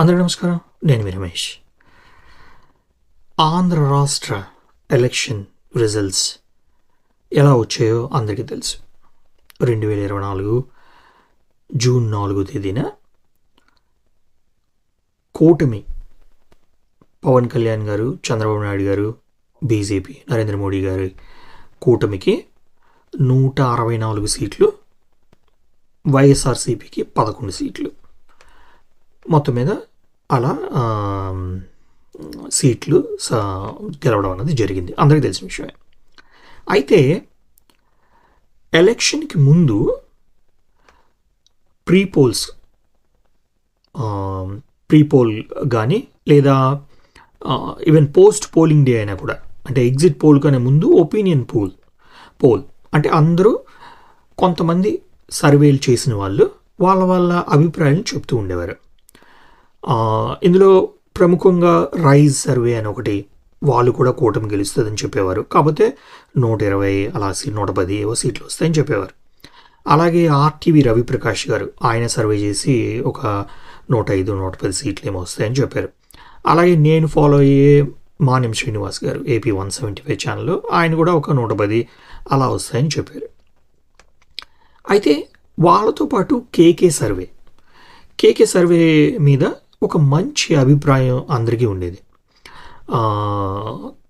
అందరూ నమస్కారం. నేను మీ రమేష్. ఆంధ్ర రాష్ట్ర ఎలక్షన్ రిజల్ట్స్ ఎలా వచ్చాయో అందరికీ తెలుసు. రెండు వేల ఇరవై నాలుగు జూన్ నాలుగో తేదీన కూటమి పవన్ కళ్యాణ్ గారు చంద్రబాబు నాయుడు గారు బీజేపీ నరేంద్ర మోడీ గారి కూటమికి నూట అరవై నాలుగు సీట్లు వైఎస్ఆర్సీపీకి పదకొండు సీట్లు. మొత్తం మీద అలా సీట్లు స- గెలవడం అనేది జరిగింది. అందరికీ తెలిసిన విషయమే. అయితే ఎలక్షన్కి ముందు ప్రీ పోల్స్ ప్రీ పోల్ కానీ లేదా ఈవెన్ పోస్ట్ పోలింగ్ డే అయినా కూడా అంటే ఎగ్జిట్ పోల్ కనే ముందు ఒపీనియన్ పోల్ పోల్ అంటే అందరూ కొంతమంది సర్వేలు చేసిన వాళ్ళు వాళ్ళ వాళ్ళ అభిప్రాయాలను చెప్తూ ఉండేవారు. ఇందులో ప్రముఖంగా రైజ్ సర్వే అని ఒకటి వాళ్ళు కూడా కూటమి గెలుస్తుందని చెప్పేవారు. కాకపోతే నూట ఇరవై అలా సీ- నూట పది ఏవో సీట్లు వస్తాయని చెప్పేవారు. అలాగే ఆర్టీవీ రవిప్రకాష్ గారు ఆయన సర్వే చేసి ఒక నూట ఐదు నూట పది సీట్లు ఏమో వస్తాయని చెప్పారు. అలాగే నేను ఫాలో అయ్యే మాన్యం శ్రీనివాస్ గారు AP one seventy five channel ఆయన కూడా ఒక నూట పది అలా వస్తాయని చెప్పారు. అయితే వాళ్ళతో పాటు కేకే సర్వే. కేకే సర్వే మీద ఒక మంచి అభిప్రాయం అందరికీ ఉండేది.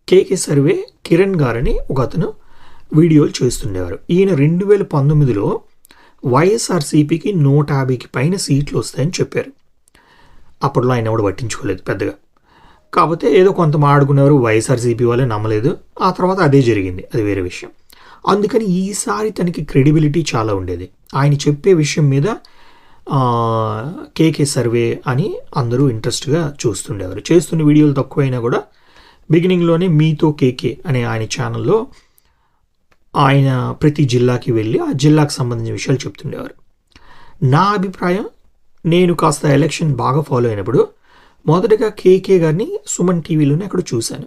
కేకే సర్వే కిరణ్ గారని ఒక అతను వీడియోలు చేస్తుండేవారు. ఈయన రెండు వేల పంతొమ్మిదిలో వైఎస్ఆర్సీపీకి నూట యాభైకి పైన సీట్లు వస్తాయని చెప్పారు. అప్పట్లో ఆయన కూడా పట్టించుకోలేదు పెద్దగా. కాకపోతే ఏదో కొంత ఆడుకున్నారు వైఎస్ఆర్సీపీ వాళ్ళే నమ్మలేదు. ఆ తర్వాత అదే జరిగింది అది వేరే విషయం. అందుకని ఈసారి తనకి క్రెడిబిలిటీ చాలా ఉండేది. ఆయన చెప్పే విషయం మీద కేకే సర్వే అని అందరూ ఇంట్రెస్ట్గా చూస్తుండేవారు. చేస్తున్న వీడియోలు తక్కువైనా కూడా బిగినింగ్లోనే మీతో కేకే అనే ఆయన ఛానల్లో ఆయన ప్రతి జిల్లాకి వెళ్ళి ఆ జిల్లాకు సంబంధించిన విషయాలు చెప్తుండేవారు. నా అభిప్రాయం నేను కాస్త ఎలక్షన్ బాగా ఫాలో అయినప్పుడు మొదటగా కేకే గారిని సుమన్ టీవీలోనే అక్కడ చూశాను.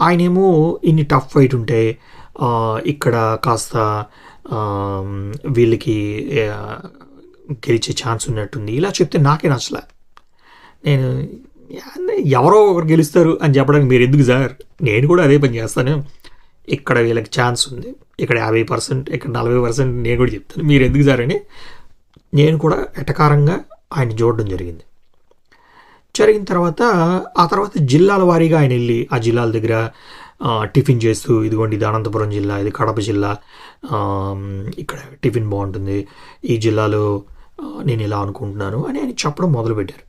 ఆయనేమో ఇన్ని టఫ్ ఫైట్ ఉంటే ఇక్కడ కాస్త వీళ్ళకి గెలిచే ఛాన్స్ ఉన్నట్టుంది. ఇలా చెప్తే నాకే నచ్చలే. నేను ఎవరో ఒకరు గెలుస్తారు అని చెప్పడానికి మీరు ఎందుకు సార్ నేను కూడా అదే పని చేస్తాను. ఇక్కడ వీళ్ళకి ఛాన్స్ ఉంది. ఇక్కడ యాభై పర్సెంట్ ఇక్కడ నలభై పర్సెంట్ నేను కూడా చెప్తాను. మీరు ఎందుకు సార్ అని నేను కూడా ఎటకారంగా ఆయన చూడడం జరిగింది. జరిగిన తర్వాత ఆ తర్వాత జిల్లాల వారీగా ఆయన వెళ్ళి ఆ జిల్లాల దగ్గర టిఫిన్ చేస్తూ ఇదిగోండి ఇది అనంతపురం జిల్లా ఇది కడప జిల్లా ఇక్కడ టిఫిన్ బాగుంటుంది. ఈ జిల్లాలో నేను ఇలా అనుకుంటున్నాను అని ఆయన చెప్పడం మొదలుపెట్టారు.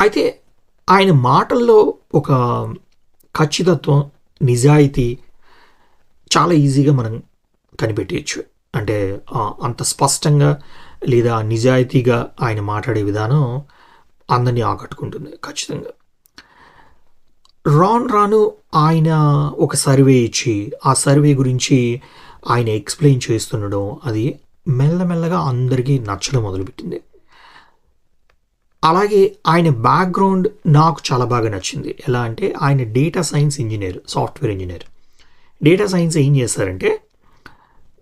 అయితే ఆయన మాటల్లో ఒక ఖచ్చితత్వం నిజాయితీ చాలా ఈజీగా మనం కనిపెట్టేయచ్చు. అంటే అంత స్పష్టంగా లేదా నిజాయితీగా ఆయన మాట్లాడే విధానం అందరినీ ఆకట్టుకుంటుంది ఖచ్చితంగా. రాను రాను ఆయన ఒక సర్వే ఇచ్చి ఆ సర్వే గురించి ఆయన ఎక్స్ప్లెయిన్ చేస్తుండడం అది మెల్లమెల్లగా అందరికీ నచ్చడం మొదలుపెట్టింది. అలాగే ఆయన బ్యాక్గ్రౌండ్ నాకు చాలా బాగా నచ్చింది. ఎలా అంటే ఆయన data science engineer software engineer data science ఏం చేస్తారంటే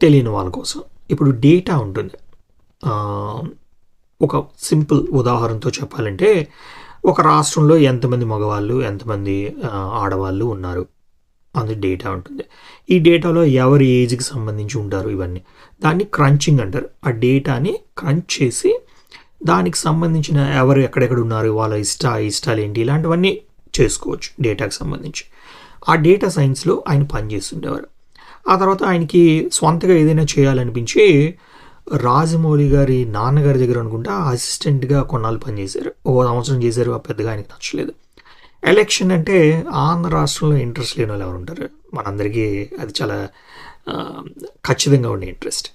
తెలియని వాళ్ళ కోసం. ఇప్పుడు డేటా ఉంటుంది. ఒక సింపుల్ ఉదాహరణతో చెప్పాలంటే ఒక రాష్ట్రంలో ఎంతమంది మగవాళ్ళు ఎంతమంది ఆడవాళ్ళు ఉన్నారు? అందు డేటా ఉంటుంది. ఈ డేటాలో ఎవరి ఏజ్కి సంబంధించి ఉంటారు ఇవన్నీ. దాన్ని క్రంచింగ్ అంటారు. ఆ డేటాని క్రంచ్ చేసి దానికి సంబంధించిన ఎవరు ఎక్కడెక్కడ ఉన్నారు వాళ్ళ ఇష్ట ఇష్టాలు ఏంటి ఇలాంటివన్నీ చేసుకోవచ్చు డేటాకి సంబంధించి. ఆ డేటా సైన్స్లో ఆయన పనిచేస్తుండేవారు. ఆ తర్వాత ఆయనకి స్వంతగా ఏదైనా చేయాలనిపించి రాజమౌళి గారి నాన్నగారి దగ్గర అనుకుంటా అసిస్టెంట్గా కొన్నాళ్ళు పనిచేశారు. ఓ సంవత్సరం చేశారు ఆ పెద్దగా ఆయనకి నచ్చలేదు. ఎలక్షన్ అంటే ఆంధ్ర రాష్ట్రంలో ఇంట్రెస్ట్ లేని వాళ్ళు ఎవరు ఉంటారు? మనందరికీ అది చాలా ఖచ్చితంగా ఉండే ఇంట్రెస్ట్.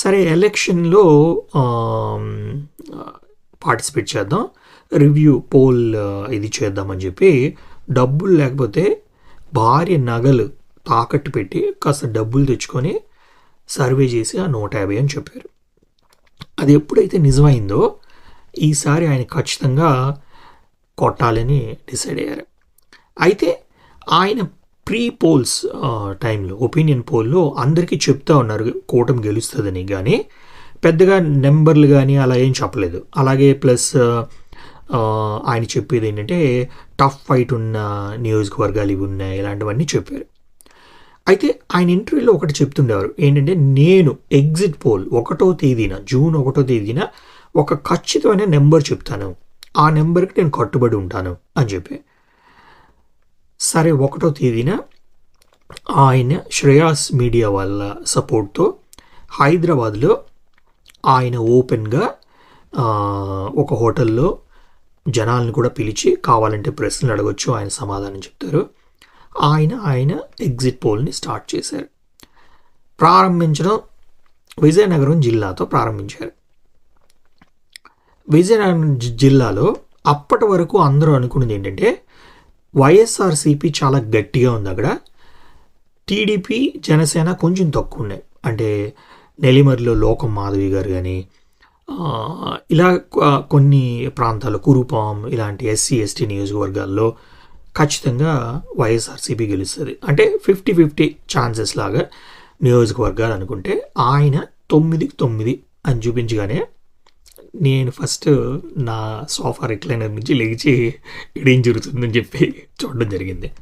సరే ఎలక్షన్లో పార్టిసిపేట్ చేద్దాం. రివ్యూ పోల్ ఇది చేద్దామని చెప్పి డబ్బులు లేకపోతే భార్య నగలు తాకట్టు పెట్టి కాస్త డబ్బులు తెచ్చుకొని సర్వే చేసి ఆ నూట యాభై అని చెప్పారు. అది ఎప్పుడైతే నిజమైందో ఈసారి ఆయన ఖచ్చితంగా కొట్టాలని డిసైడ్ అయ్యారు. అయితే ఆయన ప్రీ పోల్స్ టైంలో ఒపీనియన్ పోల్లో అందరికీ చెప్తా ఉన్నారు కూటమి గెలుస్తుందని. కానీ పెద్దగా నెంబర్లు కానీ అలా ఏం చెప్పలేదు. అలాగే ప్లస్ ఆయన చెప్పేది ఏంటంటే టఫ్ ఫైట్ ఉన్న నియోజకవర్గాలు ఇవి ఉన్నాయి ఇలాంటివన్నీ చెప్పారు. అయితే ఆయన ఇంటర్వ్యూలో ఒకటి చెప్తుండేవారు ఏంటంటే నేను ఎగ్జిట్ పోల్ ఒకటో తేదీన జూన్ ఒకటో తేదీన ఒక ఖచ్చితమైన నెంబర్ చెప్తాను. ఆ నెంబర్కి నేను కట్టుబడి ఉంటాను అని చెప్పి. సరే ఒకటో తేదీన ఆయన శ్రేయాస్ మీడియా వాళ్ళ సపోర్ట్తో హైదరాబాద్లో ఆయన ఓపెన్గా ఒక హోటల్లో జనాలను కూడా పిలిచి కావాలంటే ప్రశ్నలు అడగొచ్చు ఆయన సమాధానం చెప్తారు. ఆయన ఆయన ఎగ్జిట్ పోల్ని స్టార్ట్ చేశారు. ప్రారంభించడం విజయనగరం జిల్లాతో ప్రారంభించారు. విజయనగరం జి- జిల్లాలో అప్పటి వరకు అందరూ అనుకున్నది ఏంటంటే వైఎస్ఆర్సీపీ చాలా గట్టిగా ఉంది అక్కడ. టీడీపీ జనసేన కొంచెం తక్కువ ఉన్నాయి. అంటే నెల్లిమర్రిలో లోకం మాధవి గారు కానీ ఇలా కొన్ని ప్రాంతాలు కురుపాం ఇలాంటి ఎస్సీ ఎస్టీ నియోజకవర్గాల్లో ఖచ్చితంగా వైఎస్ఆర్సీపీ గెలుస్తుంది. అంటే ఫిఫ్టీ ఫిఫ్టీ ఛాన్సెస్ లాగా నియోజకవర్గాలు అనుకుంటే ఆయన తొమ్మిదికి తొమ్మిది అని చూపించగానే నేను ఫస్ట్ నా సోఫా రిక్లైనర్ నుంచి లేచి ఇడేం జరుగుతుందని చెప్పి చూడడం జరిగింది.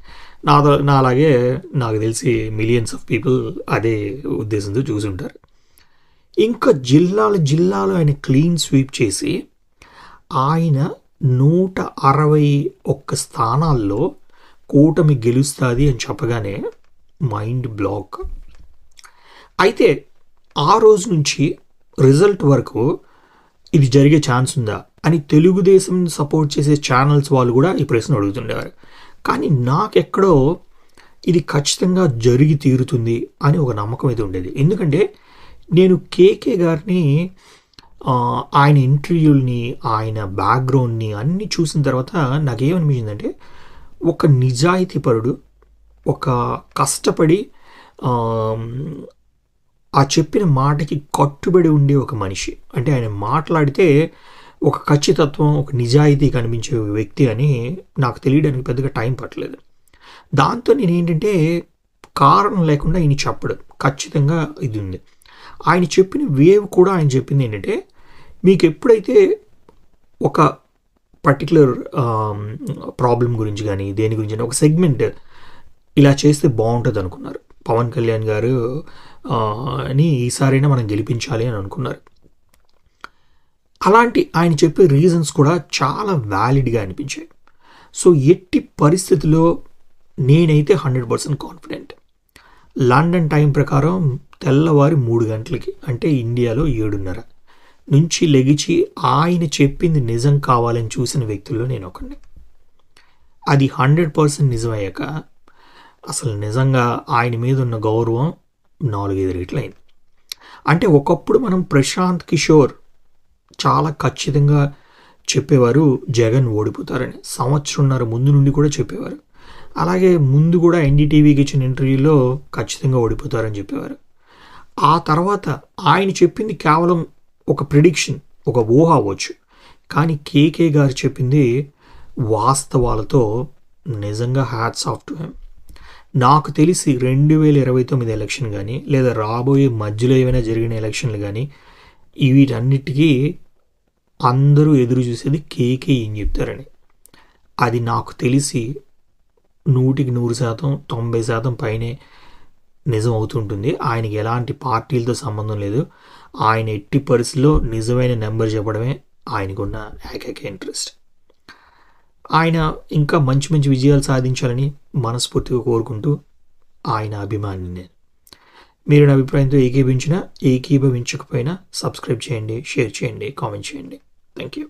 నాతో నా అలాగే నాకు తెలిసి మిలియన్స్ ఆఫ్ పీపుల్ అదే ఉద్దేశంతో చూసుంటారు. ఇంకా జిల్లాలు జిల్లాలో ఆయన క్లీన్ స్వీప్ చేసి ఆయన నూట అరవై ఒక్క స్థానాల్లో కూటమి గెలుస్తుంది అని చెప్పగానే మైండ్ బ్లాక్ అయితే ఆ రోజు నుంచి రిజల్ట్ వరకు ఇది జరిగే ఛాన్స్ ఉందా అని తెలుగుదేశం సపోర్ట్ చేసే ఛానల్స్ వాళ్ళు కూడా ఈ ప్రశ్న అడుగుతుండేవారు. కానీ నాకెక్కడో ఇది ఖచ్చితంగా జరిగి తీరుతుంది అని ఒక నమ్మకం అయితే ఉండేది. ఎందుకంటే నేను కేకే గారిని ఆయన ఇంటర్వ్యూల్ని ఆయన బ్యాక్గ్రౌండ్ని అన్నీ చూసిన తర్వాత నాకేమనిపించిందంటే ఒక నిజాయితీపరుడు ఒక కష్టపడి ఆ, చెప్పిన మాటకి కట్టుబడి ఉండే ఒక మనిషి. అంటే ఆయన మాట్లాడితే ఒక ఖచ్చితత్వం ఒక నిజాయితీ కనిపించే వ్యక్తి అని నాకు తెలియడానికి పెద్దగా టైం పట్టలేదు. దాంతో నేను ఏంటంటే కారణం లేకుండా ఈయన చెప్పడం ఖచ్చితంగా ఇది ఉంది. ఆయన చెప్పిన వేవ్ కూడా ఆయన చెప్పింది ఏంటంటే మీకు ఎప్పుడైతే ఒక పర్టికులర్ ప్రాబ్లం గురించి కానీ దేని గురించి కానీ ఒక సెగ్మెంట్ ఇలా చేస్తే బాగుంటుంది అనుకున్నారు. పవన్ కళ్యాణ్ గారు అని ఈసారైనా మనం గెలిపించాలి అని అనుకున్నారు. అలాంటి ఆయన చెప్పే రీజన్స్ కూడా చాలా వ్యాలిడ్గా అనిపించాయి. సో ఎట్టి పరిస్థితిలో నేనైతే hundred percent confident London time ప్రకారం తెల్లవారి మూడు గంటలకి అంటే ఇండియాలో ఏడున్నర నుంచి లెగిచి ఆయన చెప్పింది నిజం కావాలని చూసిన వ్యక్తుల్లో నేను ఒకడిని. అది హండ్రెడ్ పర్సెంట్ నిజమయ్యాక అసలు నిజంగా ఆయన మీద ఉన్న గౌరవం నాలుగైదు రెట్లయింది అంటే ఒకప్పుడు మనం ప్రశాంత్ కిషోర్ చాలా ఖచ్చితంగా చెప్పేవారు జగన్ ఓడిపోతారని. సంవత్సరంన్నర ముందు నుండి కూడా చెప్పేవారు. అలాగే ముందు కూడా ఎన్డీటీవీకి ఇచ్చిన ఇంటర్వ్యూలో ఖచ్చితంగా ఓడిపోతారని చెప్పేవారు. ఆ తర్వాత ఆయన చెప్పింది కేవలం ఒక ప్రిడిక్షన్ ఒక ఊహ అవ్వచ్చు. కానీ కేకే గారు చెప్పింది వాస్తవాలతో నిజంగా హ్యాట్స్ ఆఫ్ టు హెమ్ నాకు తెలిసి రెండు వేల ఇరవై తొమ్మిది ఎలక్షన్ కానీ లేదా రాబోయే మధ్యలో ఏమైనా జరిగిన ఎలక్షన్లు కానీ వీటన్నిటికీ అందరూ ఎదురు చూసేది కేకే ఏం చెప్తారని. అది నాకు తెలిసి నూటికి నూరు శాతం తొంభై శాతం పైనే నిజం అవుతుంటుంది. ఆయనకి ఎలాంటి పార్టీలతో సంబంధం లేదు. ఆయన ఎట్టి పరిస్థితిలో నిజమైన నెంబర్ చెప్పడమే ఆయనకున్న ఏకైక ఇంట్రెస్ట్ ఆయన ఇంకా మంచి మంచి విజయాలు సాధించాలని మనస్ఫూర్తిగా కోరుకుంటూ ఆయన అభిమాని నేను. మీరు నా అభిప్రాయంతో ఏకీభించినా ఏకీభవించకపోయినా సబ్స్క్రైబ్ చేయండి షేర్ చేయండి కామెంట్ చేయండి. Thank you